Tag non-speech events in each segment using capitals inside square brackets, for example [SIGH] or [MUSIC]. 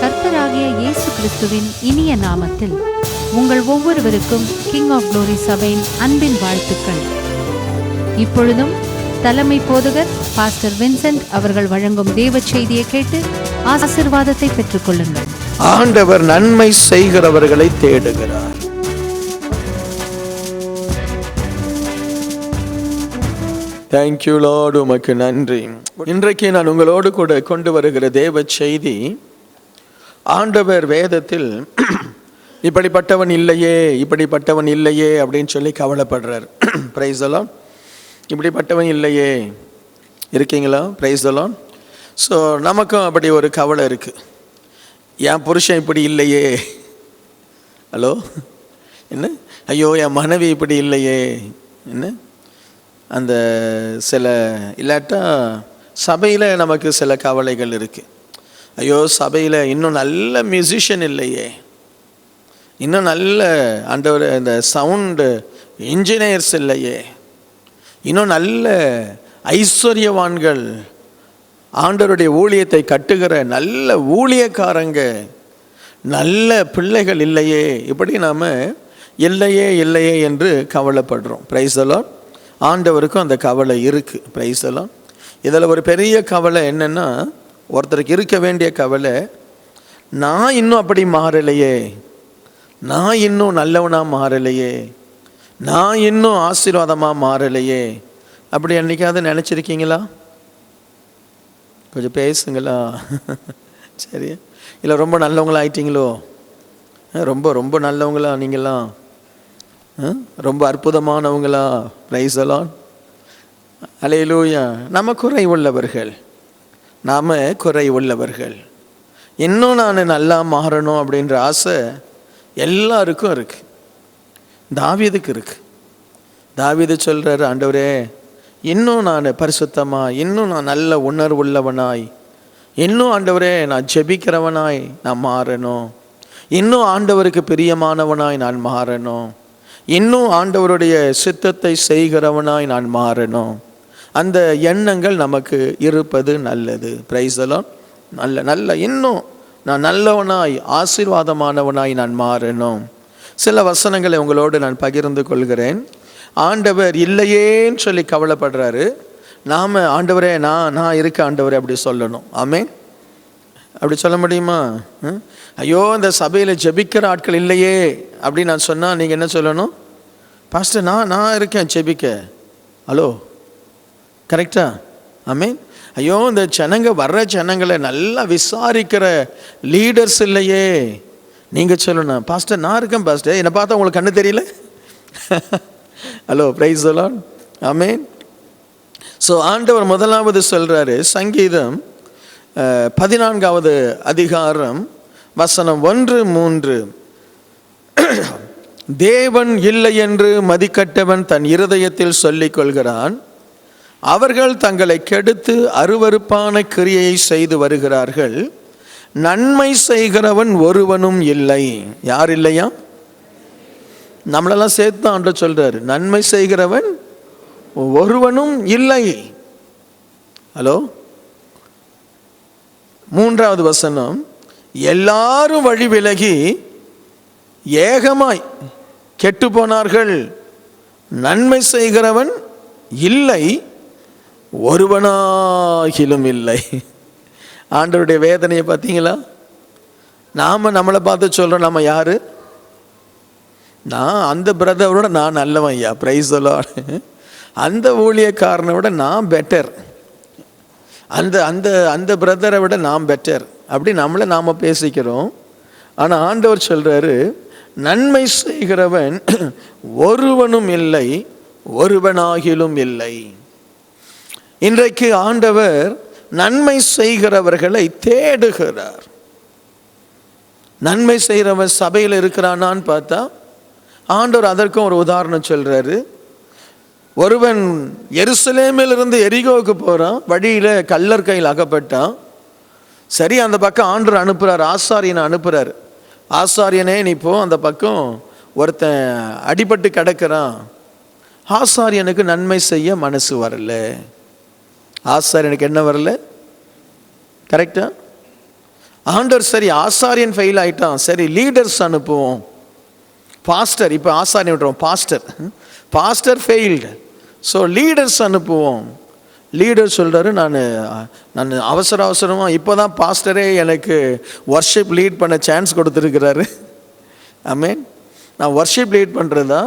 கர்த்தராகிய இயேசு கிறிஸ்துவின் இனிய நாமத்தில் உங்கள் ஒவ்வொருவருக்கும் கிங் ஆஃப் குளோரி சபையின் அன்பின் வாழ்த்துக்கள். இப்பொழுதும் தலைமை போதகர் பாஸ்டர் வின்சென்ட் அவர்கள் வழங்கும் தேவ செய்தியை கேட்டு ஆசீர்வாதத்தை பெற்றுக்கொள்ளுங்கள். ஆண்டவர் நன்மை செய்கிறவர்களை தேடுகிறார். தேங்க்யூ லார்டு உமக்கு நன்றி. இன்றைக்கு நான் உங்களோடு கூட கொண்டு வருகிற தேவ செய்தி ஆண்டவர் வேதத்தில் இப்படிப்பட்டவன் இல்லையே இப்படிப்பட்டவன் இல்லையே அப்படின்னு சொல்லி கவலைப்படுறார். ப்ரைஸ் எல்லாம் இப்படிப்பட்டவன் இல்லையே. இருக்கீங்களா? பிரைஸ் எல்லாம் ஸோ நமக்கும் அப்படி ஒரு கவலை இருக்குது என் புருஷன் இப்படி இல்லையே. ஹலோ என்ன? ஐயோ என் மனைவி இப்படி இல்லையே. என்ன? அந்த சில இல்லாட்டா சபையில் நமக்கு சில கவலைகள் இருக்குது ஐயோ சபையில் இன்னும் நல்ல மியூசிஷியன் இல்லையே. இன்னும் நல்ல அண்டவர் இந்த சவுண்டு இன்ஜினியர்ஸ் இல்லையே. இன்னும் நல்ல ஐஸ்வர்யவான்கள் ஆண்டவருடைய ஊழியத்தை கட்டுகிற நல்ல ஊழியக்காரங்க நல்ல பிள்ளைகள் இல்லையே. இப்படி நாம் இல்லையே இல்லையே என்று கவலைப்படுறோம். பிரைஸெல்லாம் ஆண்டவருக்கும் அந்த கவலை இருக்குது பிரைஸெல்லாம் இதில் ஒரு பெரிய கவலை என்னென்னா ஒருத்தருக்கு இருக்க வேண்டிய கவலை நான் இன்னும் அப்படி மாறலையே. நான் இன்னும் நல்லவனாக மாறலையே. நான் இன்னும் ஆசீர்வாதமாக மாறலையே. அப்படி என்னைக்காவது நினச்சிருக்கீங்களா? கொஞ்சம் பேசுங்களா? [LAUGHS] சரி இல்லை ரொம்ப நல்லவங்களா ஆயிட்டீங்களோ ரொம்ப ரொம்ப நல்லவங்களா நீங்களாம் ரொம்ப அற்புதமானவங்களா? ரைஸ் எல்லாம் அலையிலூயா நம்ம குறை உள்ளவர்கள் நாம் குறை உள்ளவர்கள் இன்னும் நான் நல்லா மாறணும் அப்படின்ற ஆசை எல்லாருக்கும் இருக்குது தாவிதுக்கு இருக்குது தாவிது சொல்கிறாரு ஆண்டவரே இன்னும் நான் பரிசுத்தமாக இன்னும் நான் நல்ல உணர்வுள்ளவனாய் இன்னும் ஆண்டவரே நான் ஜெபிக்கிறவனாய் நான் மாறணும். இன்னும் ஆண்டவருக்கு பிரியமானவனாய் நான் மாறணும். இன்னும் ஆண்டவருடைய சித்தத்தை செய்கிறவனாய் நான் மாறணும். அந்த எண்ணங்கள் நமக்கு இருப்பது நல்லது. பிரைஸெல்லாம் நல்ல நல்ல இன்னும் நான் நல்லவனாய் ஆசீர்வாதமானவனாய் நான் மாறணும். சில வசனங்களை உங்களோடு நான் பகிர்ந்து கொள்கிறேன். ஆண்டவர் இல்லையேன்னு சொல்லி கவலைப்படுறாரு. நாம் ஆண்டவரே நான் நான் இருக்க ஆண்டவரே அப்படி சொல்லணும். ஆமேன் அப்படி சொல்ல முடியுமா? ம்? ஐயோ இந்த சபையில் ஜெபிக்கிற ஆட்கள் இல்லையே அப்படின்னு நான் சொன்னால் நீங்கள் என்ன சொல்லணும்? பாஸ்டர் நான் நான் இருக்கேன் ஜெபிக்க. ஹலோ கரெக்டா ஆமீன் ஐயோ இந்த ஜனங்க வர்ற ஜனங்களை நல்லா விசாரிக்கிற லீடர்ஸ் இல்லையே. நீங்கள் சொல்லணும். பாஸ்டர் நான் இருக்கேன் பாஸ்டர் என்னை பார்த்தா உங்களுக்கு கண்ணு தெரியல? ஹலோ ப்ரைஸ் எல்லாம் ஆமீன் ஸோ ஆண்டவர் முதலாவது சொல்கிறாரு சங்கீதம் பதினான்காவது அதிகாரம் வசனம் ஒன்று மூன்று. தேவன் இல்லை என்று மதிக்கட்டவன் தன் இருதயத்தில் சொல்லிக் கொள்கிறான். அவர்கள் தங்களை கெடுத்து அருவருப்பான கிரியையை செய்து வருகிறார்கள். நன்மை செய்கிறவன் ஒருவனும் இல்லை. யார் இல்லையா? நம்மளெல்லாம் சேர்த்து அன்று சொல்றாரு. நன்மை செய்கிறவன் ஒருவனும் இல்லை. ஹலோ? மூன்றாவது வசனம் எல்லாரும் வழி விலகி ஏகமாய் கெட்டு போனார்கள். நன்மை செய்கிறவன் இல்லை ஒருவனாகிலும் இல்லை. ஆண்டவருடைய வேதனையை பார்த்தீங்களா? நாம் நம்மளை பார்த்து சொல்கிறோம் நம்ம யார்? நான் அந்த பிரதரோட நான் நல்லவன் ஐயா ப்ரைஸ் அந்த ஊழியக்காரனை விட நான் பெட்டர் அந்த அந்த அந்த பிரதரை விட நாம் பெட்டர் அப்படி நம்மளை நாம் பேசிக்கிறோம். ஆனால் ஆண்டவர் சொல்கிறாரு நன்மை செய்கிறவன் [CLEARS THROAT] ஒருவனும் இல்லை ஒருவனாகிலும் இல்லை. இன்றைக்கு ஆண்டவர் நன்மை செய்கிறவர்களை தேடுகிறார். நன்மை செய்கிறவன் சபையில் இருக்கிறானான்னு பார்த்தா ஆண்டவர் அதற்கும் ஒரு உதாரணம் சொல்கிறாரு ஒருவன் எருசலேமிலிருந்து எரிகோவுக்கு போகிறான் வழியில் கல்லர் கையில் அகப்பட்டான். சரி அந்த பக்கம் ஆண்டர் அனுப்புகிறார் ஆசாரியனை அனுப்புகிறார் ஆசாரியனே நீ போ அந்த பக்கம் ஒருத்தன் அடிபட்டு கிடக்கிறான். ஆசாரியனுக்கு நன்மை செய்ய மனசு வரல. ஆசாரியனுக்கு என்ன வரல? கரெக்டா ஆண்டர் சரி ஆசாரியன் ஃபெயில் ஆகிட்டான் சரி லீடர்ஸ் அனுப்புவோம். பாஸ்டர் இப்போ ஆசாரியன் விட்டுருவோம் pastor pastor failed so leaders அனுப்புவோம். லீடர் சொல்கிறாரு நான் நான் அவசர அவசரமாக இப்போ தான் பாஸ்டரே எனக்கு ஒர்ஷிப் லீட் பண்ண சான்ஸ் கொடுத்துருக்கிறாரு. மீன் நான் ஒர்ஷிப் லீட் பண்ணுறதா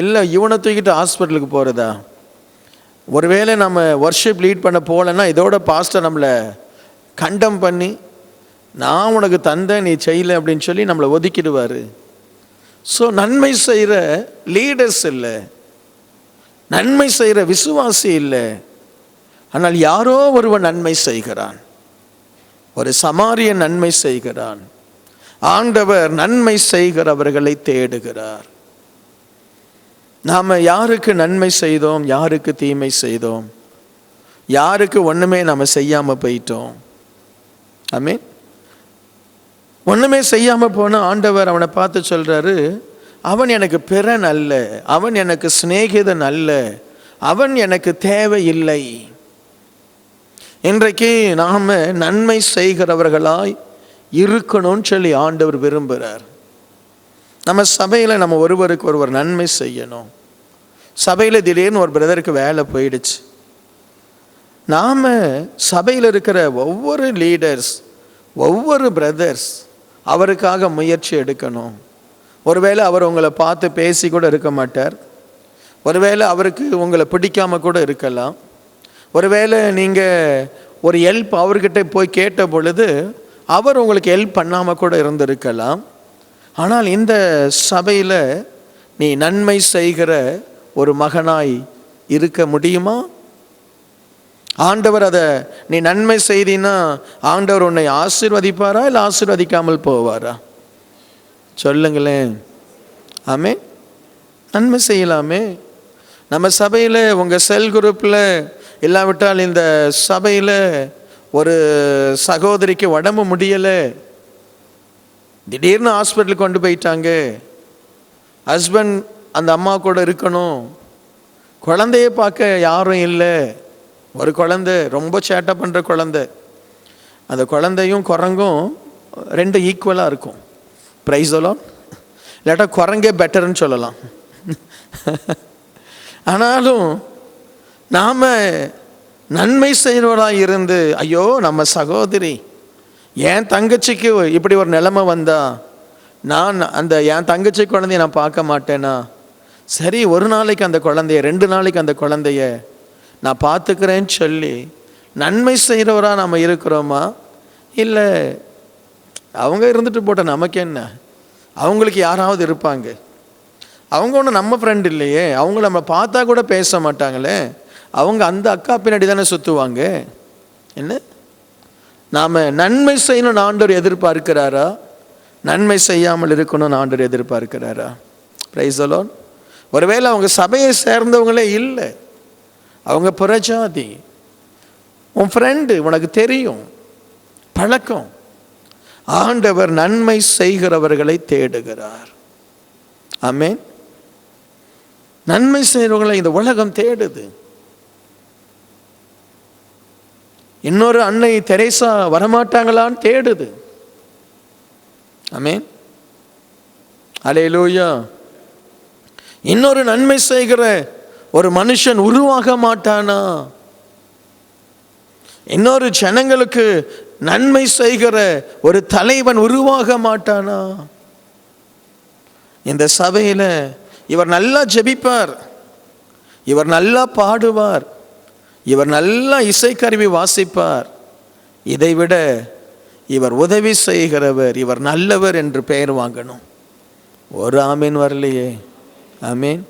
இல்லை இவனை தூக்கிட்டு ஹாஸ்பிட்டலுக்கு போகிறதா ஒருவேளை நம்ம ஒர்ஷிப் லீட் பண்ண போகலன்னா இதோட பாஸ்டர் நம்மளை கண்டம் பண்ணி நான் உனக்கு தந்தேன் நீ செய்யல அப்படின்னு சொல்லி நம்மளை ஒதுக்கிடுவார். ஸோ நன்மை செய்கிற லீடர்ஸ் இல்லை. நன்மை செய்கிற விசுவாசி இல்லை. ஆனால் யாரோ ஒருவன் நன்மை செய்கிறான். ஒரு சமாரியன் நன்மை செய்கிறான். ஆண்டவர் நன்மை செய்கிறவர்களை தேடுகிறார். நாம் யாருக்கு நன்மை செய்தோம் யாருக்கு தீமை செய்தோம்? யாருக்கு ஒன்றுமே நாம் செய்யாமல் போயிட்டோம்? ஆமென். ஒன்றுமே செய்யாமல் போனால் ஆண்டவர் அவனை பார்த்து சொல்கிறாரு அவன் எனக்கு பிறன் அல்ல. அவன் எனக்கு சிநேகிதன் அல்ல. அவன் எனக்கு தேவையில்லை. இன்றைக்கு நாம் நன்மை செய்கிறவர்களாய் இருக்கணும்னு சொல்லி ஆண்டவர் விரும்புகிறார் நம்ம சபையில் நம்ம ஒருவருக்கு ஒருவர் நன்மை செய்யணும். சபையில் திடீர்னு ஒரு பிரதருக்கு வேலை போயிடுச்சு. நாம் சபையில் இருக்கிற ஒவ்வொரு லீடர்ஸ் ஒவ்வொரு பிரதர்ஸ் அவருக்காக முயற்சி எடுக்கணும். ஒருவேளை அவர் உங்களை பார்த்து பேசி கூட இருக்க மாட்டார். ஒருவேளை அவருக்கு உங்களை பிடிக்காம கூட இருக்கலாம். ஒருவேளை நீங்கள் ஒரு ஹெல்ப் அவர்கிட்ட போய் கேட்ட பொழுது அவர் உங்களுக்கு ஹெல்ப் பண்ணாமல் கூட இருந்திருக்கலாம். ஆனால் இந்த சபையில் நீ நன்மை செய்கிற ஒரு மகனாய் இருக்க முடியுமா? ஆண்டவர் அதை நீ நன்மை செய்தினா ஆண்டவர் உன்னை ஆசிர்வதிப்பாரா இல்லை ஆசிர்வதிக்காமல் போவாரா? சொல்லுங்களேன். ஆமே நன்மை செய்யலாமே. நம்ம சபையில் உங்கள் செல் குரூப்பில் இல்லாவிட்டால் இந்த சபையில் ஒரு சகோதரிக்கு உடம்பு முடியலை. திடீர்னு ஹாஸ்பிட்டலுக்கு கொண்டு போயிட்டாங்க. ஹஸ்பண்ட் அந்த அம்மா கூட இருக்கணும். குழந்தைய பார்க்க யாரும் இல்லை. ஒரு குழந்தை ரொம்ப சேட்டை பண்ணுற குழந்தை. அந்த குழந்தையும் குரங்கும் ரெண்டு ஈக்குவலாக இருக்கும். ப்ரைஸ் சொல்லலாம் இல்லாட்டா குரங்கே பெட்டர்னு சொல்லலாம். ஆனாலும் நாம் நன்மை செய்கிறவராக இருந்து ஐயோ நம்ம சகோதரி என் தங்கச்சிக்கு இப்படி ஒரு நிலைமை வந்தா நான் அந்த என் தங்கச்சி குழந்தைய நான் பார்க்க மாட்டேனா? சரி ஒரு நாளைக்கு அந்த குழந்தைய ரெண்டு நாளைக்கு அந்த குழந்தைய நான் பார்த்துக்கிறேன்னு சொல்லி நன்மை செய்கிறவராக நம்ம இருக்கிறோமா? இல்லை அவங்க இருந்துட்டு போட்ட நமக்கு என்ன? அவங்களுக்கு யாராவது இருப்பாங்க. அவங்க ஒன்றும் நம்ம ஃப்ரெண்ட் இல்லையே. அவங்க நம்ம பார்த்தா கூட பேச மாட்டாங்களே. அவங்க அந்த அக்கா பின்னாடி தானே சுற்றுவாங்க என்ன? நாம் நன்மை செய்யணும்னு ஆண்டவர் எதிர்பார்க்கிறாரா? நன்மை செய்யாமல் இருக்கணும்னு ஆண்டவர் எதிர்பார்க்கிறாரா? பிரைஸ் அலோன் ஒருவேளை அவங்க சபையை சேர்ந்தவங்களே இல்லை. அவங்க புறஜாதி. உன் ஃப்ரெண்டு உனக்கு தெரியும். பழக்கம். ஆண்டவர் நன்மை செய்கிறவர்களை தேடுகிறார். ஆமேன். நன்மை செய்கிறவர்களை இந்த உலகம் தேடுது. இன்னொரு அன்னை தெரேசா வரமாட்டாங்களான்னு தேடுது. ஆமென். அலேலூயா இன்னொரு நன்மை செய்கிற ஒரு மனுஷன் உருவாக மாட்டானா? இன்னொரு ஜனங்களுக்கு நன்மை செய்கிற ஒரு தலைவன் உருவாக மாட்டானா? இந்த சபையில் இவர் நல்லா ஜெபிப்பார். இவர் நல்லா பாடுவார். இவர் நல்லா இசைக்கருவி வாசிப்பார். இதைவிட இவர் உதவி செய்கிறவர் இவர் நல்லவர் என்று பெயர் வாங்கணும். ஒரு ஆமீன் வரலையே. ஆமீன்.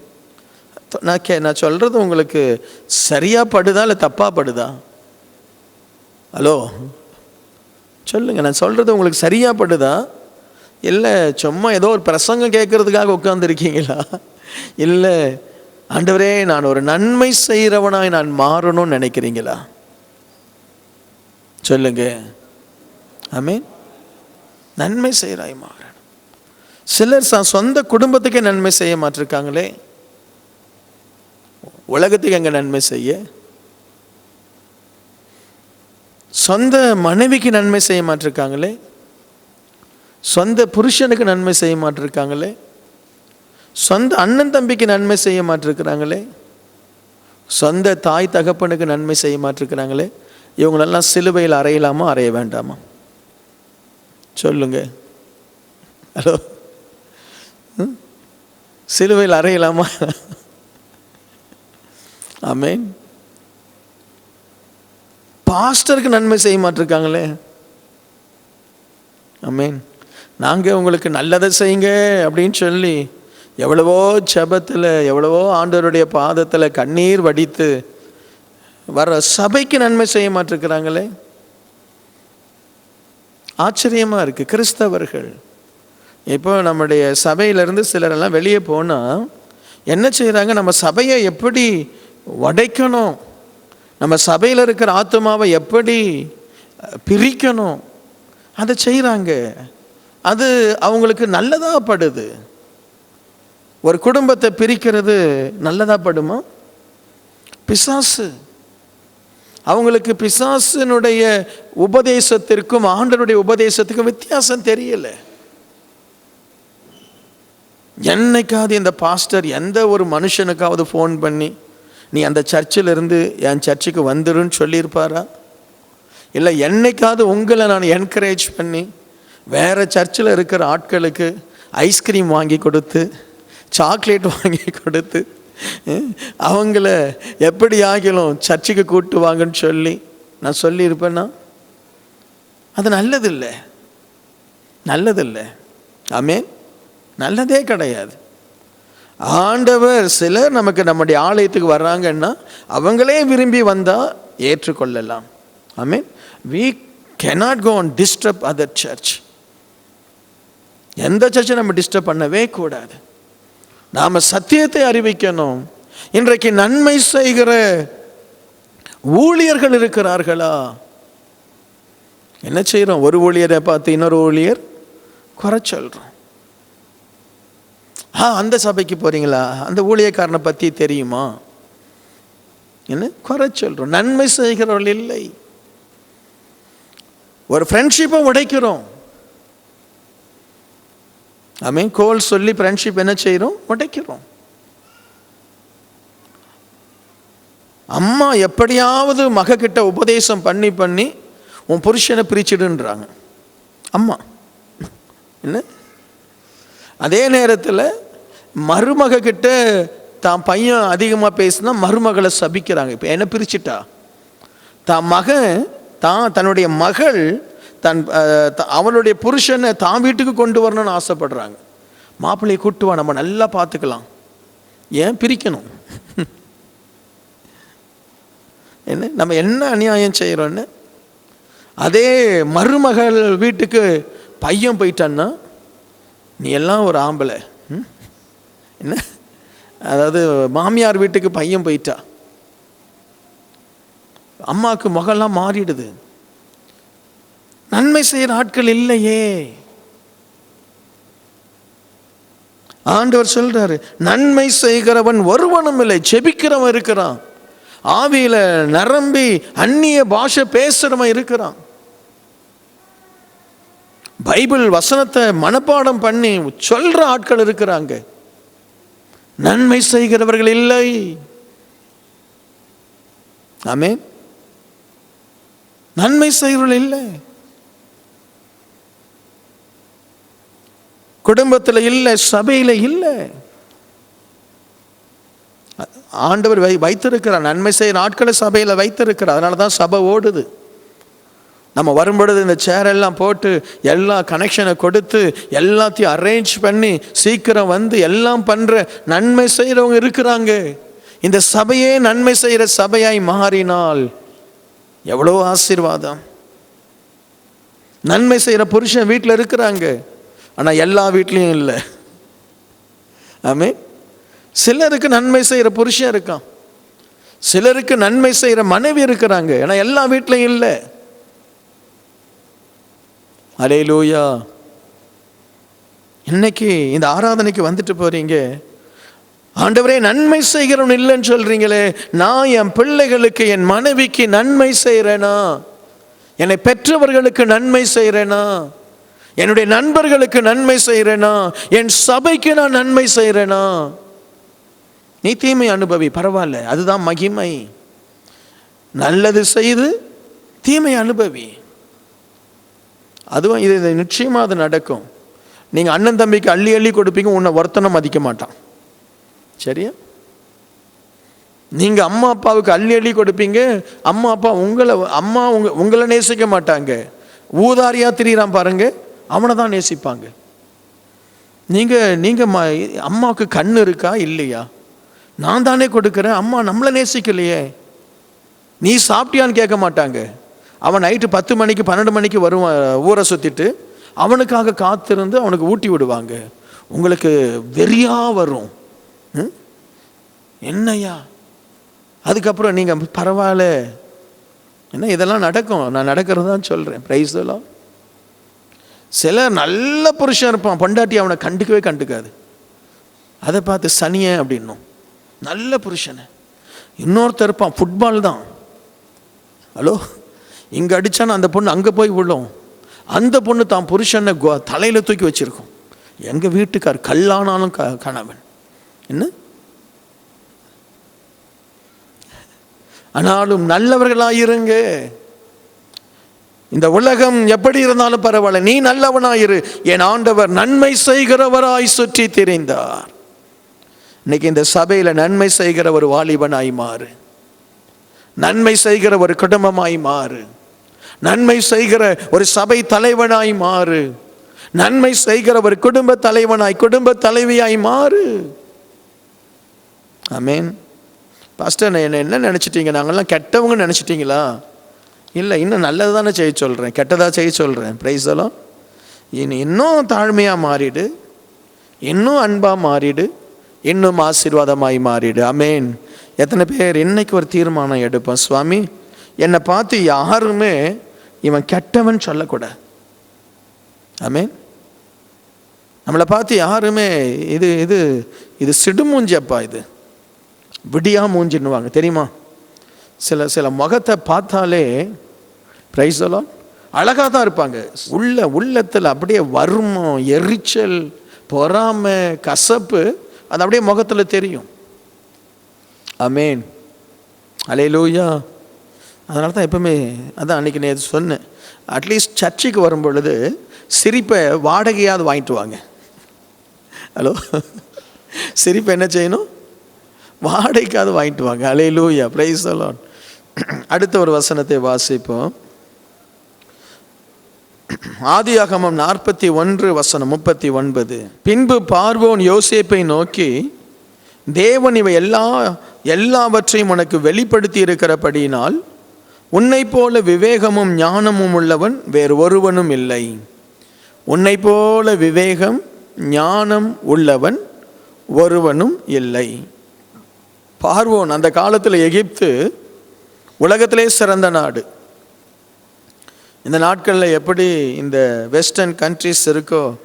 நான் கே நான் சொல்கிறது உங்களுக்கு சரியாக படுதா இல்லை தப்பாக படுதா? ஹலோ? சொல்லுங்கள் நான் சொல்கிறது உங்களுக்கு சரியாக படுதா? இல்லை சும்மா ஏதோ ஒரு பிரசங்கம் கேட்குறதுக்காக உட்காந்துருக்கீங்களா இல்லை ஆண்டவரே நான் ஒரு நன்மை செய்கிறவனாய் நான் மாறணும்னு நினைக்கிறீங்களா? சொல்லுங்க. ஆமீன். நன்மை செய்கிறாய் மாறணும். சிலர் ச- சொந்த குடும்பத்துக்கே நன்மை செய்ய மாட்டிருக்காங்களே உலகத்துக்கு எங்கே நன்மை செய்ய? சொந்த மனைவிக்கு நன்மை செய்ய மாட்டிருக்காங்களே? சொந்த புருஷனுக்கு நன்மை செய்ய மாட்டிருக்காங்களே? சொந்த அண்ணன் தம்பிக்கு நன்மை செய்ய மாட்டிருக்கிறாங்களே? சொந்த தாய் தகப்பனுக்கு நன்மை செய்ய மாட்டிருக்கிறாங்களே? இவங்களெல்லாம் சிலுவையில் அறையலாமா அறைய வேண்டாமா? சொல்லுங்க. ஹலோ. ம்? சிலுவையில் அறையலாமா? ஆமேன். பாஸ்டருக்கு நன்மை செய்ய மாட்டிருக்காங்களே. ஆமென் நாங்கள் உங்களுக்கு நல்லதை செய்யுங்க அப்படின்னு சொல்லி எவ்வளவோ செபத்தில் எவ்வளவோ ஆண்டவருடைய பாதத்தில் கண்ணீர் வடித்து வர சபைக்கு நன்மை செய்ய மாட்டிருக்கிறாங்களே. ஆச்சரியமாக இருக்குது கிறிஸ்தவர்கள். இப்போ நம்முடைய சபையிலேருந்து சிலரெல்லாம் வெளியே போனால் என்ன செய்கிறாங்க நம்ம சபையை எப்படி உடைக்கணும்? நம்ம சபையில் இருக்கிற ஆத்மாவை எப்படி பிரிக்கணும்? அதை செய்கிறாங்க அது அவங்களுக்கு நல்லதாக படுது. ஒரு குடும்பத்தை பிரிக்கிறது நல்லதாக படுமா? பிசாசு. அவங்களுக்கு பிசாசினுடைய உபதேசத்திற்கும் ஆண்டனுடைய உபதேசத்துக்கும் வித்தியாசம் தெரியலை. என்னைக்காவது இந்த பாஸ்டர் எந்த ஒரு மனுஷனுக்காவது ஃபோன் பண்ணி நீ அந்த சர்ச்சில் இருந்து என் சர்ச்சுக்கு வந்துருன்னு சொல்லியிருப்பாரா? இல்லை என்னைக்காவது உங்களை நான் என்கரேஜ் பண்ணி வேறு சர்ச்சில் இருக்கிற ஆட்களுக்கு ஐஸ்கிரீம் வாங்கி கொடுத்து சாக்லேட் வாங்கி கொடுத்து அவங்கள எப்படி ஆகிலும் சர்ச்சுக்கு கூப்பிட்டு வாங்கன்னு சொல்லி நான் சொல்லியிருப்பேன்னா அது நல்லதில்லை. நல்லதில்லை. ஆமே நல்லதே கிடையாது. ஆண்டவர் சிலர் நமக்கு நம்முடைய ஆலயத்துக்கு வர்றாங்கன்னா அவங்களே விரும்பி வந்தால் ஏற்றுக்கொள்ளலாம். I mean we cannot go and disturb other church எந்த சர்ச்சை நம்ம டிஸ்டர்ப் பண்ணவே கூடாது. நாம் சத்தியத்தை அறிவிக்கணும். இன்றைக்கு நன்மை செய்கிற ஊழியர்கள் இருக்கிறார்களா? என்ன செய்கிறோம் ஒரு ஊழியரை பார்த்து இன்னொரு ஊழியர் குறை சொல்கிறோம் ஆ அந்த சபைக்கு போகிறீங்களா அந்த ஊழியக்காரனை பற்றி தெரியுமா? என்ன குறை சொல்கிறோம் நன்மை செய்கிறவர்கள் இல்லை. ஒரு ஃப்ரெண்ட்ஷிப்பை உடைக்கிறோம். மீன் கோல் சொல்லி ஃப்ரெண்ட்ஷிப் என்ன செய்கிறோம் உடைக்கிறோம். அம்மா எப்படியாவது மகக்கிட்ட உபதேசம் பண்ணி பண்ணி உன் புருஷனை பிரிச்சிடுன்றாங்க. அம்மா. என்ன? அதே நேரத்தில் மருமக கிட்ட தான் பையன் அதிகமாக பேசினா மருமகளை சபிக்கிறாங்க. இப்போ என்ன பிரிச்சிட்டா? தான் மகன் தான் தன்னுடைய மகள் தன் த- அவளுடைய புருஷனை தான் வீட்டுக்கு கொண்டு வரணும்னு ஆசைப்படுறாங்க. மாப்பிள்ளையை கூட்டுவா நம்ம நல்லா பார்த்துக்கலாம். ஏன் பிரிக்கணும்? [LAUGHS] என்ன நம்ம என்ன அநியாயம் செய்கிறோன்னு அதே மருமகள் வீட்டுக்கு பையன் போயிட்டான்னா நீ எல்லாம் ஒரு ஆம்பளை. என்ன? அதாவது மாமியார் வீட்டுக்கு பையன் போயிட்டா. அம்மாவுக்கு முகம்லாம் மாறிடுது. நன்மை செய்கிற ஆட்கள் இல்லையே. ஆண்டவர் சொல்றாரு நன்மை செய்கிறவன் ஒருவனும் இல்லை செபிக்கிறவன் இருக்கிறான். ஆவியில நரம்பி அந்நிய பாஷை பேசுறவன் இருக்கிறான். பைபிள் வசனத்தை மனப்பாடம் பண்ணி சொல்ற ஆட்கள் இருக்கிறாங்க. நன்மை செய்கிறவர்கள் இல்லை. ஆமே நன்மை செய்கிறவர்கள் இல்லை. குடும்பத்தில் இல்லை சபையில் இல்லை. ஆண்டவர் வை வைத்திருக்கிறார். நன்மை செய்கிற ஆட்களை சபையில் வைத்திருக்கிறார். அதனால தான் சபை ஓடுது. நம்ம வரும்பொழுது இந்த சேர் எல்லாம் போட்டு எல்லா கனெக்ஷனை கொடுத்து எல்லாத்தையும் அரேஞ்ச் பண்ணி சீக்கிரம் வந்து எல்லாம் பண்ணுற நன்மை செய்கிறவங்க இருக்கிறாங்க. இந்த சபையே நன்மை செய்கிற சபையாய் மாறினால் எவ்வளோ ஆசீர்வாதம். நன்மை செய்கிற புருஷன் வீட்டில் இருக்கிறாங்க. ஆனால் எல்லா வீட்லேயும் இல்லை. ஆமே சிலருக்கு நன்மை செய்கிற புருஷன் இருக்கான். சிலருக்கு நன்மை செய்கிற மனைவி இருக்கிறாங்க. ஏன்னா எல்லா வீட்லையும் இல்லை. அலே லூயா இன்னைக்கு இந்த ஆராதனைக்கு வந்துட்டு போறீங்க. ஆண்டவரே நன்மை செய்கிறவன் இல்லைன்னு சொல்றீங்களே. நான் என் பிள்ளைகளுக்கு என் மனைவிக்கு நன்மை செய்கிறேனா என்னை பெற்றவர்களுக்கு நன்மை செய்கிறேனா என்னுடைய நண்பர்களுக்கு நன்மை செய்கிறேனா என் சபைக்கு நான் நன்மை செய்கிறேனா நீ தீமை அனுபவி பரவாயில்ல அதுதான் மகிமை. நல்லது செய்து தீமை அனுபவி. அதுவும் இது இது அது நடக்கும். நீங்கள் அண்ணன் தம்பிக்கு அள்ளி அள்ளி கொடுப்பீங்க உன்னை ஒருத்தனை மதிக்க மாட்டான். சரியா? நீங்கள் அம்மா அப்பாவுக்கு அள்ளி அள்ளி கொடுப்பீங்க அம்மா அப்பா உங்களை அம்மா உங்க உங்களை நேசிக்க மாட்டாங்க. ஊதாரியாக திரியிறான் பாருங்க அவனை தான் நேசிப்பாங்க. நீங்கள் நீங்கள் ம- அம்மாவுக்கு கண் இருக்கா இல்லையா? நான் தானே கொடுக்குறேன் அம்மா நம்மளை நேசிக்கலையே. நீ சாப்பிட்டியான்னு கேட்க மாட்டாங்க. அவன் நைட்டு பத்து மணிக்கு பன்னெண்டு மணிக்கு வருவான் ஊரை சுற்றிட்டு அவனுக்காக காத்திருந்து அவனுக்கு ஊட்டி விடுவாங்க. உங்களுக்கு வெறியாக வரும். ம்? என்னய்யா அதுக்கப்புறம் நீங்கள் பரவாயில்ல. என்ன இதெல்லாம் நடக்கும். நான் நடக்கிறது தான் சொல்கிறேன் ப்ரைஸ் எல்லாம் சிலர் நல்ல புருஷன் இருப்பான். பொண்டாட்டி அவனை கண்டுக்கவே கண்டுக்காது. அதை பார்த்து சனியன் அப்படின்னும். நல்ல புருஷனை. இன்னொருத்தர் இருப்பான். ஃபுட்பால் தான். ஹலோ இங்கே அடித்தான்னு அந்த பொண்ணு அங்கே போய் விழும். அந்த பொண்ணு தான் புருஷனை கோ- தலையில் தூக்கி வச்சுருக்கோம். எங்கள் வீட்டுக்கார் கல்லானாலும் க கணவன். என்ன? ஆனாலும் நல்லவர்களாயிருங்க. இந்த உலகம் எப்படி இருந்தாலும் பரவாயில்ல. நீ நல்லவனாயிரு. என் ஆண்டவர் நன்மை செய்கிறவராய் சுற்றி திரிந்தார். இன்னைக்கு இந்த சபையில் நன்மை செய்கிற ஒரு வாலிபனாய் மாறு. நன்மை செய்கிற ஒரு குடும்பமாய் மாறு. நன்மை செய்கிற ஒரு சபை தலைவனாய் மாறு. நன்மை செய்கிற ஒரு குடும்ப தலைவனாய் குடும்ப தலைவியாய் மாறு. அமேன் பாஸ்டர் என்ன என்ன நினச்சிட்டீங்க? நாங்கள்லாம் கெட்டவங்க நினச்சிட்டிங்களா? இல்லை இன்னும் நல்லது தானே செய்ய சொல்கிறேன் கெட்டதாக செய்ய சொல்கிறேன் ப்ரைஸ் எல்லாம் இன்னும் தாழ்மையாக மாறிடு. இன்னும் அன்பாக மாறிடு. இன்னும் ஆசீர்வாதமாய் மாறிடு. அமேன். எத்தனை பேர் இன்னைக்கு ஒரு தீர்மானம் எடுப்போம்? சுவாமி என்னை பார்த்து யாருமே இவன் கெட்டவன் சொல்லக்கூடாது. அமேன். நம்மளை பார்த்து யாருமே இது இது இது சிடுமூஞ்சப்பா இது. விடியா மூஞ்சின்னுவாங்க. தெரியுமா? சில சில முகத்தை பார்த்தாலே ப்ரைஸ் எல்லாம் அழகாக தான் இருப்பாங்க. உள்ள உள்ளத்தில் அப்படியே வறுமம் எரிச்சல் பொறாமை கசப்பு அது அப்படியே முகத்தில் தெரியும். அமேன் அலே லூயா அதனால தான் எப்பவுமே அதான் அன்றைக்கி நேற்று சொன்னேன். அட்லீஸ்ட் சர்ச்சுக்கு வரும் பொழுது சிரிப்பை வாடகையாவது வாங்கிட்டு வாங்க. ஹலோ சிரிப்பை என்ன செய்யணும்? வாடகைக்காவது வாங்கிட்டு வாங்க. அலே லூயா ப்ரைஸ் அலான் அடுத்த ஒரு வசனத்தை வாசிப்போம். [CLEARS THROAT] ஆதியாகமம் நாற்பத்தி ஒன்று வசனம் முப்பத்தி ஒன்பது. பின்பு பார்வோன் யோசேப்பை நோக்கி தேவன் இவை எல்லா எல்லாவற்றையும் உனக்கு வெளிப்படுத்தி இருக்கிறபடியினால் உன்னை போல விவேகமும் ஞானமும் உள்ளவன் வேறு ஒருவனும் இல்லை. உன்னை போல விவேகம் ஞானம் உள்ளவன் ஒருவனும் இல்லை. பார்வோன் அந்த காலத்தில் எகிப்து உலகத்திலே சிறந்த நாடு. இந்த நாட்களில் எப்படி இந்த வெஸ்டர்ன் கண்ட்ரிஸ் இருக்கோ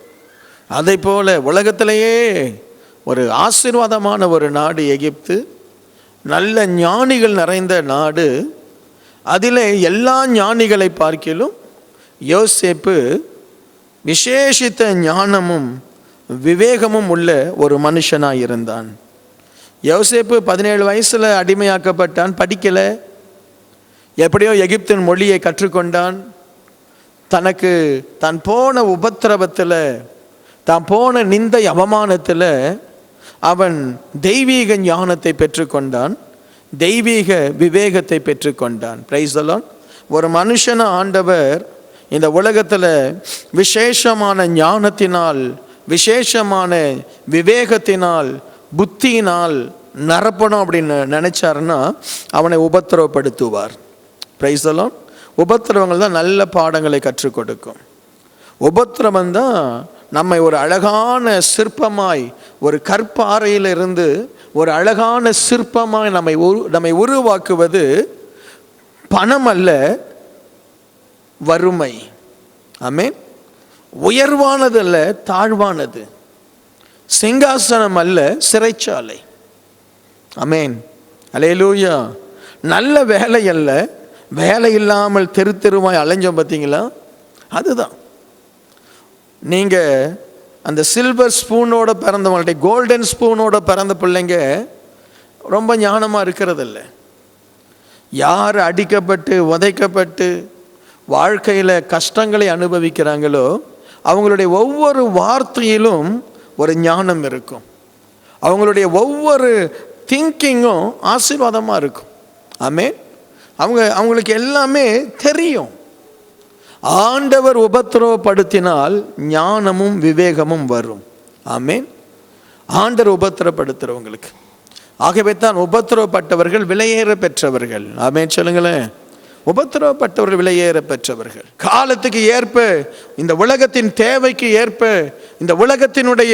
அதை போல் உலகத்திலேயே ஒரு ஆசீர்வாதமான ஒரு நாடு எகிப்து. நல்ல ஞானிகள் நிறைந்த நாடு. அதில் எல்லா ஞானிகளை பார்க்கிலும் யோசேப்பு விசேஷித்த ஞானமும் விவேகமும் உள்ள ஒரு மனுஷனாக இருந்தான். யோசேப்பு பதினேழு வயசில் அடிமையாக்கப்பட்டான் படிக்கலை. எப்படியோ எகிப்தின் மொழியை கற்றுக்கொண்டான். தனக்கு தான் போன உபத்திரவத்தில் தான் போன நிந்தை அவமானத்தில் அவன் தெய்வீக ஞானத்தை பெற்றுக்கொண்டான் தெய்வீக விவேகத்தை பெற்றுக்கொண்டான். பிரைஸ்தலான் ஒரு மனுஷன ஆண்டவர் இந்த உலகத்தில் விசேஷமான ஞானத்தினால் விசேஷமான விவேகத்தினால் புத்தியினால் நிரப்பணும் அப்படின்னு நினச்சாருன்னா அவனை உபத்திரவப்படுத்துவார். பிரைஸ்தலாம் உபத்திரவங்கள் தான் நல்ல பாடங்களை கற்றுக் கொடுக்கும். உபத்திரவம் தான் நம்மை ஒரு அழகான சிற்பமாய் ஒரு கற்பாறையிலிருந்து ஒரு அழகான சிற்பமாய் நம்மை உரு நம்மை உருவாக்குவது பணம் அல்ல வறுமை. ஆமென். உயர்வானது அல்ல தாழ்வானது. சிங்காசனம் அல்ல சிறைச்சாலை. அமேன் அலையலூயா. நல்ல வேலை அல்ல வேலை இல்லாமல் தெரு தெருவாய் அலைஞ்சோம் பார்த்தீங்களா? அதுதான். நீங்கள் அந்த சில்வர் ஸ்பூனோட பிறந்தவங்கள்ட்ட கோல்டன் ஸ்பூனோட பிறந்த பிள்ளைங்க ரொம்ப ஞானமாக இருக்கிறதில்ல. யார் அடிக்கப்பட்டு உதைக்கப்பட்டு வாழ்க்கையில் கஷ்டங்களை அனுபவிக்கிறாங்களோ அவங்களுடைய ஒவ்வொரு வார்த்தையிலும் ஒரு ஞானம் இருக்கும். அவங்களுடைய ஒவ்வொரு திங்கிங்கும் ஆசீர்வாதமாக இருக்கும். ஆமே அவங்க அவங்களுக்கு எல்லாமே தெரியும். ஆண்டவர் உபத்திரவப்படுத்தினால் ஞானமும் விவேகமும் வரும். ஆமேன். ஆண்டவர் உபத்திரப்படுத்துகிறவங்களுக்கு ஆகவே தான் உபத்திரவப்பட்டவர்கள் விலையேற பெற்றவர்கள். ஆமேன் சொல்லுங்களேன். உபத்திரவப்பட்டவர்கள் விலையேற பெற்றவர்கள். காலத்துக்கு ஏற்ப இந்த உலகத்தின் தேவைக்கு ஏற்ப இந்த உலகத்தினுடைய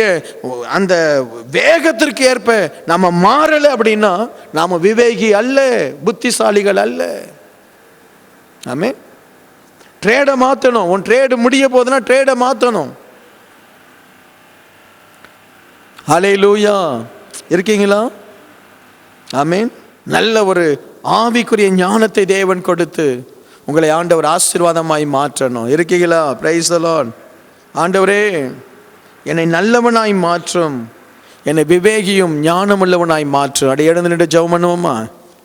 அந்த வேகத்திற்கு ஏற்ப நம்ம மாறலை அப்படின்னா நாம் விவேகி அல்ல புத்திசாலிகள் அல்ல. ஆமே ட்ரேடை மாற்றணும் உன் ட்ரேடு முடிய போதுன்னா ட்ரேடை மாற்றணும் அலை லூயா இருக்கீங்களா? ஆமீன். நல்ல ஒரு ஆவிக்குரிய ஞானத்தை தேவன் கொடுத்து உங்களை ஆண்டவர் ஆசீர்வாதமாய் மாற்றணும். இருக்கீங்களா பிரைஸ் லார்ட் ஆண்டவரே என்னை நல்லவனாய் மாற்றும். என்னை விவேகியும் ஞானமுள்ளவனாய் மாற்றும் அடி எழுந்து நின்று ஜெபம் பண்ணுவோமா?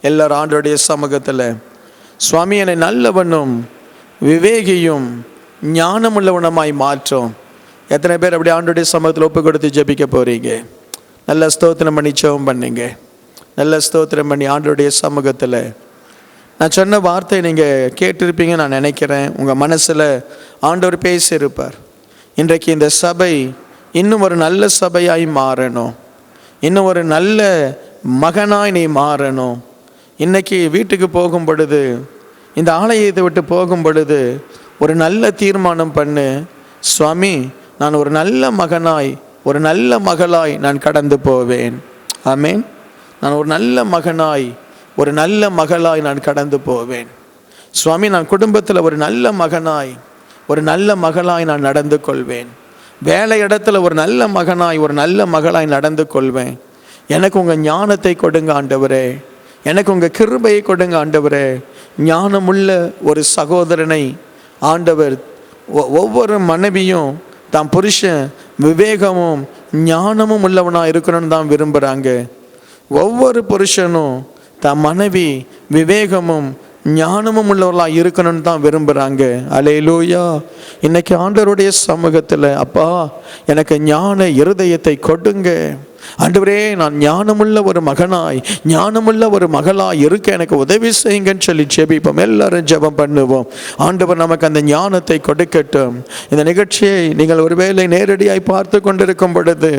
எல்லாரும் ஆண்டவருடைய சமூகத்தில். சுவாமி என்னை நல்லவனும் விவேகியும் ஞானமுள்ளவனமாய் மாற்றும். எத்தனை பேர் அப்படி ஆண்டோடைய சமூகத்தில் ஒப்பு கொடுத்து ஜபிக்க போகிறீங்க நல்ல ஸ்தோத்திரம் பண்ணி ஜெபம் பண்ணுங்க. நல்ல ஸ்தோத்திரம் பண்ணி ஆண்டோடைய சமூகத்தில். நான் சொன்ன வார்த்தை நீங்கள் கேட்டிருப்பீங்க நான் நினைக்கிறேன். உங்கள் மனசில் ஆண்டவர் பேசியிருப்பார். இன்றைக்கு இந்த சபை இன்னும் ஒரு நல்ல சபையாய் மாறணும். இன்னும் ஒரு நல்ல மகனாய் நீ மாறணும். இன்றைக்கி வீட்டுக்கு போகும் பொழுது இந்த ஆலயத்தை விட்டு போகும் பொழுது ஒரு நல்ல தீர்மானம் பண்ணு. சுவாமி நான் ஒரு நல்ல மகனாய் ஒரு நல்ல மகளாய் நான் கடந்து போவேன். ஆமேன். நான் ஒரு நல்ல மகனாய் ஒரு நல்ல மகளாய் நான் கடந்து போவேன். சுவாமி நான் குடும்பத்தில் ஒரு நல்ல மகனாய் ஒரு நல்ல மகளாய் நான் நடந்து கொள்வேன். வேலை இடத்துல ஒரு நல்ல மகனாய் ஒரு நல்ல மகளாய் நடந்து கொள்வேன். எனக்கு உங்கள் ஞானத்தை கொடுங்க ஆண்டவரே. எனக்கு உங்கள் கிருபையை கொடுங்க ஆண்டவரே. ஞானமுள்ள ஒரு சகோதரனை ஆண்டவர் ஒ- ஒவ்வொரு மனைவியும் தாம் புருஷன் விவேகமும் ஞானமும் உள்ளவனாக இருக்கணும்னு தான் விரும்புகிறாங்க ஒவ்வொரு புருஷனும் தன் மனைவி விவேகமும் ஞானமும் உள்ளவர்களாக இருக்கணும்னு தான் விரும்புகிறாங்க அலையிலூயா. இன்னைக்கு ஆண்டவருடைய சமூகத்தில் அப்பா எனக்கு ஞான இருதயத்தை கொடுங்க. ஆண்டவரே நான் ஞானமுள்ள ஒரு மகனாய் ஞானமுள்ள ஒரு மகளாய் இருக்க எனக்கு உதவி செய்யுங்கன்னு சொல்லி ஜெபிப்போம். எல்லாரும் ஜெபம் பண்ணுவோம். ஆண்டவர் நமக்கு அந்த ஞானத்தை கொடுக்கட்டும். இந்த நிகழ்ச்சியை நீங்கள் ஒருவேளை நேரடியாய் பார்த்து கொண்டிருக்கும் பொழுது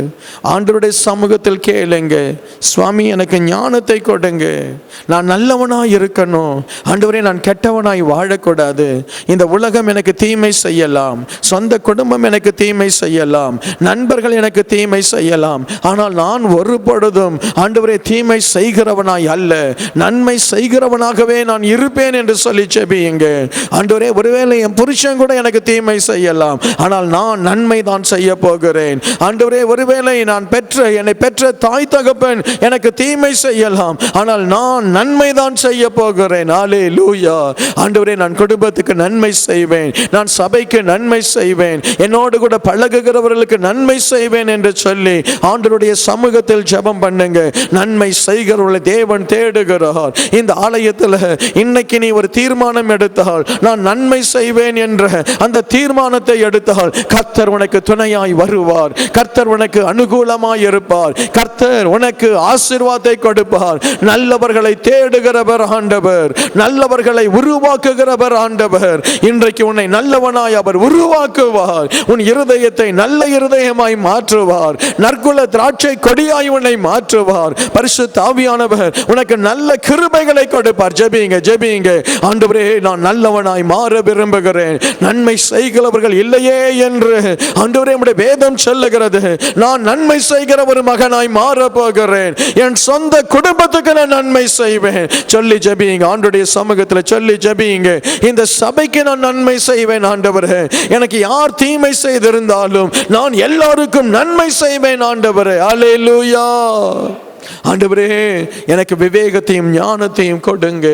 ஆண்டவருடைய சமூகத்தில் கேளுங்க. சுவாமி எனக்கு ஞானத்தை கொடுங்க. நான் நல்லவனாய் இருக்கணும். ஆண்டவரே நான் கெட்டவனாய் வாழக்கூடாது. இந்த உலகம் எனக்கு தீமை செய்யலாம். சொந்த குடும்பம் எனக்கு தீமை செய்யலாம். நண்பர்கள் எனக்கு தீமை செய்யலாம். ஆனால் நான் ஒரு பொழுதும் ஆண்டவரே தீமை செய்கிறவனாய் அல்ல. நன்மை செய்கிறவனாகவே நான் இருப்பேன் என்று சொல்லி செபியுங்க ஆண்டவரே ஒருவேளை என் புருஷன் கூட எனக்கு தீமை செய்யலாம். ஆனால் நான் நன்மை தான் செய்ய போகிறேன். ஆண்டவரே ஒருவேளை நான் பெற்ற என்னை பெற்ற தாய் தகப்பன் எனக்கு தீமை செய்யலாம். ஆனால் நான் நன்மை தான் செய்ய போகிறேன். ஆலே லூயா ஆண்டவரே நான் குடும்பத்துக்கு நன்மை செய்வேன். நான் சபைக்கு நன்மை செய்வேன். என்னோடு கூட பழகுகிறவர்களுக்கு நன்மை செய்வேன் என்று சொல்லி ஆண்டவருடைய சமூகத்தில் ஜெபம் பண்ணுங்க. நன்மை செய்கிறவர்களை தேவன் தேடுகிறார். இந்த ஆலயத்தில் இன்னைக்கு நீ ஒரு தீர்மானம் எடுத்தால் நான் நன்மை செய்வேன் என்ற அந்த தீர்மானத்தை எடுத்தால் கர்த்தர் உனக்கு துணையாய் வருவார். கர்த்தர் உனக்கு அனுகூலமாய் இருப்பார். கர்த்தர் உனக்கு ஆசிர்வாதத்தை கொடுப்பார். நல்லவர்களை தேடுகிறவர் ஆண்டவர். நல்லவர்களை உருவாக்குகிறவர் ஆண்டவர். இன்றைக்கு உன்னை நல்லவனாய் அவர் உருவாக்குவார். உன் இருதயத்தை நல்ல இருதயமாய் மாற்றுவார். நற்குல திராட்சை கொடியாய் உன்னை மாற்றுவார். பரிசு தாவியானவர் உனக்கு நல்ல கிருபைகளை கொடுப்பார். ஜெபிங்க ஜெபிங்க. ஆண்டவரே நான் நல்லவனாய் மாற விரும்புகிறேன். நன்மை செய்கிறவர்கள் இல்லையே என்று ஆண்டவரே உம்முடைய வேதம் சொல்லுகிறது. நான் நன்மை செய்கிற ஒரு மகனாய் மாற போகிறேன் என் சொந்த குடும்பத்துக்கு நான் நன்மை செய்வேன். சொல்லி ஜெபிங்க. ஆண்டுடைய சமூகத்தில் சொல்லி ஜெபிங்க. இந்த சபைக்கு நான் நன்மை செய்வேன் ஆண்டவரே. எனக்கு யார் தீமை செய்திருந்தாலும் நான் எல்லாருக்கும் நன்மை செய்வேன் ஆண்டவரே. அல்லேலூயா ஆண்டவரே எனக்கு விவேகத்தையும் ஞானத்தையும் கொடுங்க.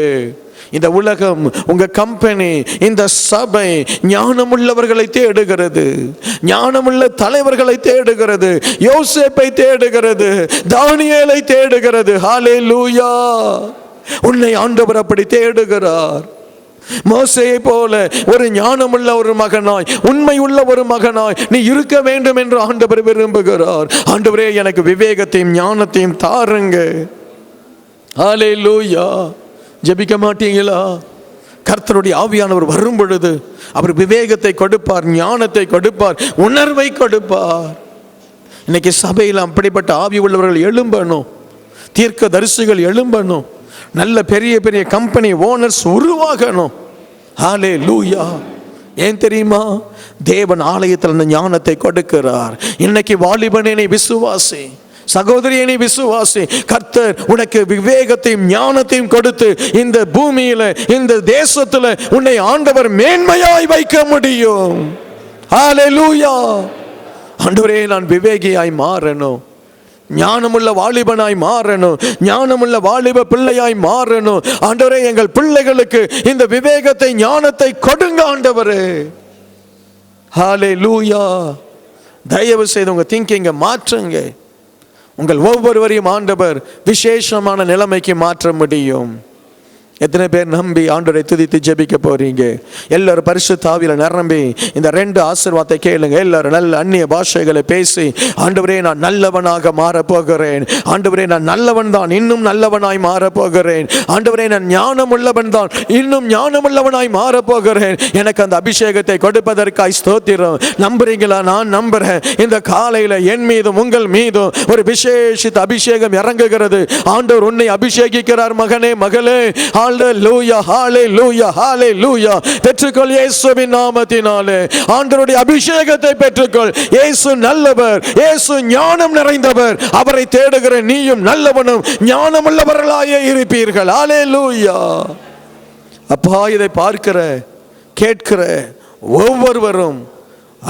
இந்த உலகம் உங்க கம்பெனி இந்த சபை ஞானமுள்ளவர்களை தேடுகிறது. ஞானமுள்ள தலைவர்களை தேடுகிறது. யோசேப்பை தேடுகிறது. தானியேலை தேடுகிறது. ஹாலே லூயா உன்னை ஆண்டவர் அப்படி தேடுகிறார். மோசையை போல ஒரு ஞானமுள்ள ஒரு மகனாய் உண்மை உள்ள ஒரு மகனாய் நீ இருக்க வேண்டும் என்று ஆண்டவர் விரும்புகிறார். ஆண்டவரே எனக்கு விவேகத்தையும் ஞானத்தையும் தாருங்க. ஆலே லூயா ஜெபிக்க மாட்டீங்களா? கர்த்தருடைய ஆவியானவர் வரும் பொழுது அவர் விவேகத்தை கொடுப்பார் ஞானத்தை கொடுப்பார் உணர்வை கொடுப்பார். இன்னைக்கு சபையில் அப்படிப்பட்ட ஆவி உள்ளவர்கள் எழும்பணும் தீர்க்க தரிசிகள் எழும்பணும். நல்ல பெரிய பெரிய கம்பெனி ஓனர்ஸ் உருவாகணும். ஹாலே லூயா ஏன் தெரியுமா? தேவன் ஆலயத்தில் அந்த ஞானத்தை கொடுக்கிறார். இன்னைக்கு வாலிபனே நீ விசுவாசி. சகோதரியை நீ விசுவாசி. கர்த்தர் உனக்கு விவேகத்தையும் ஞானத்தையும் கொடுத்து இந்த பூமியில இந்த தேசத்துல உன்னை ஆண்டவர் மேன்மையாய் வைக்க முடியும். ஆண்டவரே நான் விவேகியாய் மாறணும். ஞானமுள்ள வாலிபனாய் மாறணும். ஞானமுள்ள வாலிப பிள்ளையாய் மாறணும். ஆண்டவரே எங்கள் பிள்ளைகளுக்கு இந்த விவேகத்தை ஞானத்தை கொடுங்க ஆண்டவரே. ஹாலே லூயா தயவு செய்து உங்க திங்கிங்க மாற்றுங்க. உங்கள் ஒவ்வொருவரையும் ஆண்டவர் விசேஷமான நிலைமைக்கு மாற்ற முடியும். எத்தனை பேர் நம்பி ஆண்டோரை துதித்து ஜெபிக்க போறீங்க? எல்லாரும் பரிசு தாவில நிரம்பி இந்த ரெண்டு ஆசிர்வாதத்தை கேளுங்க. எல்லாரும் நல்ல அந்நிய பாஷைகளை பேசி ஆண்டவரே நான் நல்லவனாக மாறப்போகிறேன். ஆண்டவரே நான் நல்லவன் தான் இன்னும் நல்லவனாய் மாறப்போகிறேன். ஆண்டவரே நான் ஞானம் உள்ளவன் தான் இன்னும் ஞானம் உள்ளவனாய் போகிறேன் எனக்கு அந்த அபிஷேகத்தை கொடுப்பதற்காய் ஸ்தோத்திரம். நம்புறீங்களா? நான் நம்புறேன். இந்த காலையில் என் மீதும் உங்கள் மீதும் ஒரு விசேஷித்த அபிஷேகம் இறங்குகிறது. ஆண்டவர் உன்னை அபிஷேகிக்கிறார் மகனே மகளே. லூயா ஹாலே லூயா பெற்றுக்கொள் இயேசுவின் நாமத்தினாலே. ஆண்டவருடைய அபிஷேகத்தை பெற்றுக்கொள். இயேசு நல்லவர் இயேசு ஞானம் நிறைந்தவர். அவரை தேடுகிற நீயும் நல்லவனும் ஞானமுள்ளவர்களாயே இருப்பீர்கள். ஹalleluya அப்பா இதை பார்க்கிற கேட்கிற ஒவ்வொருவரும்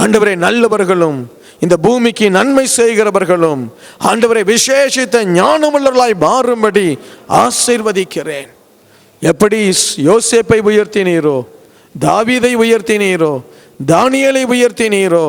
ஆண்டவரை நல்லவர்களும் இந்த பூமிக்கு நன்மை செய்கிறவர்களும் ஆண்டவரை விசேஷித்த ஞானமுள்ளவர்களாய் மாறும்படி ஆசீர்வதிக்கிறேன். எப்படி யோசேப்பை உயர்த்தினீரோ தாவீதை உயர்த்தினீரோ தானியலை உயர்த்தினீரோ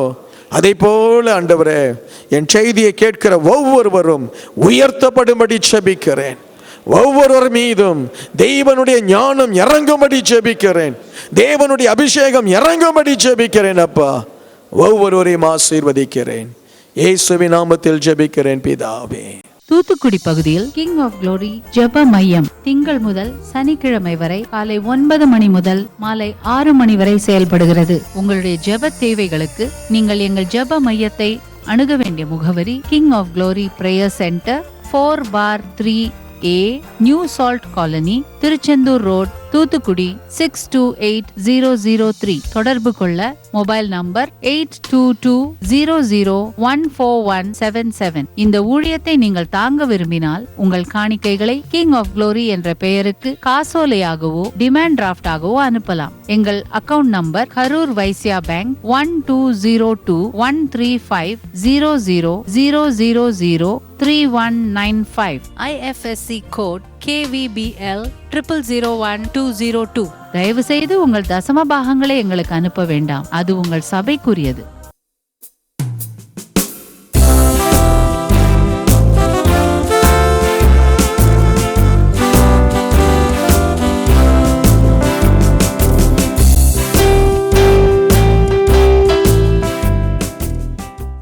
அதை போல ஆண்டவரே என் செய்தியை கேட்கிற ஒவ்வொருவரும் உயர்த்தப்படும்படி செபிக்கிறேன் ஒவ்வொருவர் மீதும் தெய்வனுடைய ஞானம் இறங்கும்படி ஜெபிக்கிறேன். தேவனுடைய அபிஷேகம் இறங்கும்படி ஜெபிக்கிறேன் அப்பா. ஒவ்வொருவரையும் ஆசீர்வதிக்கிறேன். இயேசுவின் நாமத்தில் ஜெபிக்கிறேன் பிதாவே. தூத்துக்குடி பகுதியில் கிங் ஆஃப் க்ளோரி ஜெப மையம். திங்கள் முதல் சனிக்கிழமை வரை காலை ஒன்பது மணி முதல் மாலை ஆறு மணி வரை செயல்படுகிறது. உங்களுடைய ஜெப தேவைகளுக்கு நீங்கள் எங்கள் ஜெப மையத்தை அணுக வேண்டிய முகவரி King of Glory Prayer Centre four bar three A New Salt Colony Tiruchendur Road Thoothukudi six two eight zero zero three தொடர்பு கொள்ள mobile number eight two two zero zero one four one seven seven இந்த ஊழியத்தை நீங்கள் தாங்க விரும்பினால் உங்கள் காணிக்கைகளை king of glory என்ற பெயருக்கு காசோலையாகவோ டிமாண்ட் டிராஃப்டாகவோ அனுப்பலாம். எங்கள் account number Karur Vysya bank one two zero two one three five zero zero zero zero zero three one nine five IFSC code KVBL triple zero one two zero two தயவு செய்து உங்கள் தசம பாகங்களை எங்களுக்கு அனுப்ப வேண்டாம். அது உங்கள் சபைக்குரியது.